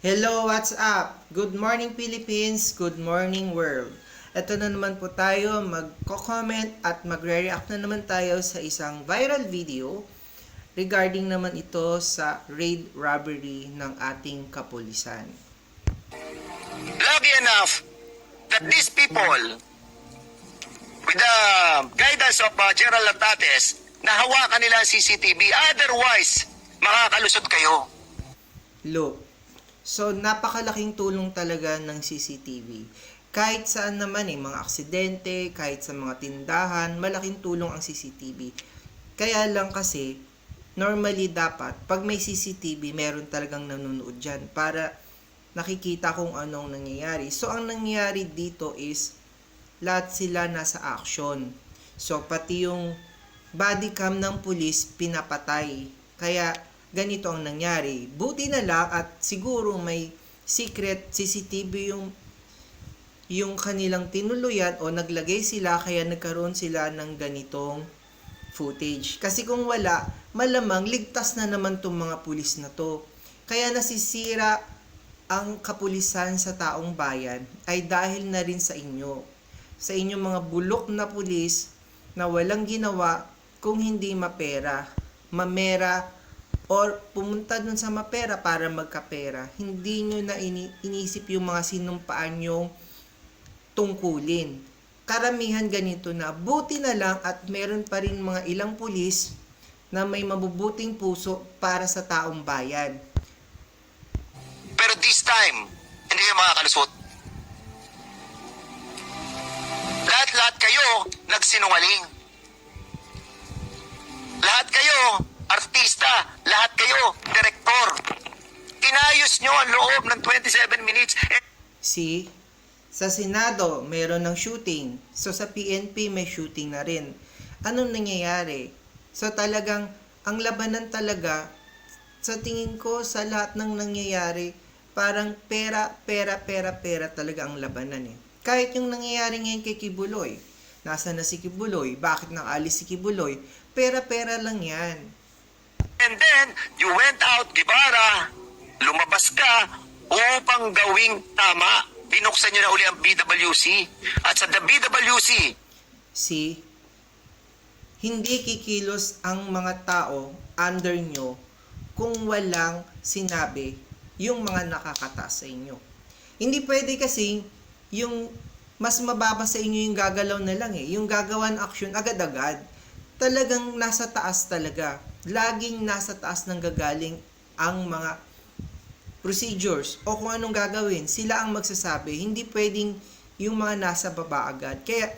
Hello, what's up? Good morning Philippines, good morning world. Ito na naman po tayo, magko-comment at magre-react na naman tayo sa isang viral video regarding naman ito sa raid robbery ng ating kapulisan. lucky enough that these people, with the guidance of uh, General Latates, nahawakan nila ang CCTV. Otherwise, makakalusot kayo. Look, so napakalaking tulong talaga ng CCTV. Kahit saan naman eh, mga aksidente, kahit sa mga tindahan, malaking tulong ang CCTV. Kaya lang kasi, normally dapat, pag may CCTV, meron talagang nanonood dyan para nakikita kung anong nangyayari. So, ang nangyayari dito is, lahat sila nasa action. So, pati yung body cam ng pulis pinapatay. Kaya, ganito ang nangyari. Buti na lang at siguro may secret CCTV yung yung kanilang tinuluyan o naglagay sila kaya nagkaroon sila ng ganitong footage. Kasi kung wala, malamang ligtas na naman tong mga pulis na to. Kaya nasisira ang kapulisan sa taong bayan ay dahil na rin sa inyo. Sa inyong mga bulok na pulis na walang ginawa kung hindi mapera, mamera, or pumunta dun sa mapera para magkapera. Hindi nyo na ini- inisip yung mga sinumpaan yung tungkulin. Karamihan ganito na, buti na lang at meron pa rin mga ilang pulis na may mabubuting puso para sa taong bayan. Pero this time, hindi kayo makakalusot. Lahat-lahat kayo nagsinungaling. Ang loob ng 27 minutes. Eh, See? Sa Senado, meron ng shooting. So, sa PNP, may shooting na rin. Anong nangyayari? So, talagang, ang labanan talaga, sa tingin ko, sa lahat ng nangyayari, parang pera, pera, pera, pera talaga ang labanan eh. Kahit yung nangyayari ngayon kay Kibuloy, nasa na si Kibuloy, bakit nakaalis si Kibuloy, pera-pera lang yan. And then, you went out, Gibara, lumabas ka upang gawing tama. Binuksan nyo na uli ang BWC. At sa the BWC, See, hindi kikilos ang mga tao under nyo kung walang sinabi yung mga nakakataas sa inyo. Hindi pwede kasi yung mas mababa sa inyo yung gagalaw na lang eh. Yung gagawan action agad-agad. Talagang nasa taas talaga. Laging nasa taas ng gagaling ang mga procedures o kung anong gagawin, sila ang magsasabi. Hindi pwedeng yung mga nasa baba agad. Kaya,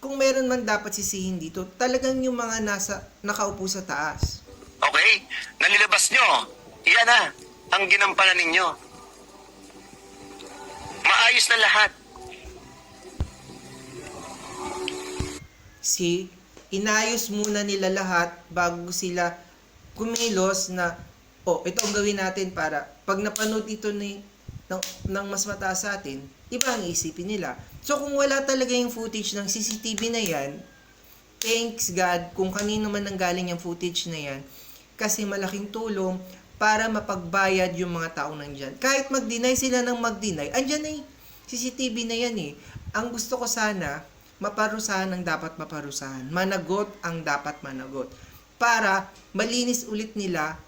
kung meron man dapat sisihin dito, talagang yung mga nasa, nakaupo sa taas. okay, nalilabas nyo. Yan na, ang ginampanan ninyo. Maayos na lahat. Si, inayos muna nila lahat bago sila kumilos na, oh, ito ang gawin natin para pag napanood ito ni, ng, ng mas mataas sa atin, iba ang isipin nila. So kung wala talaga yung footage ng CCTV na yan, thanks God kung kanino man nanggaling yung footage na yan, kasi malaking tulong para mapagbayad yung mga tao nandyan. Kahit mag-deny sila ng mag-deny, andyan na eh. CCTV na yan eh. Ang gusto ko sana, maparusahan ang dapat maparusahan. Managot ang dapat managot. Para malinis ulit nila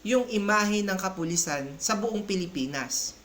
yung imahe ng kapulisan sa buong Pilipinas.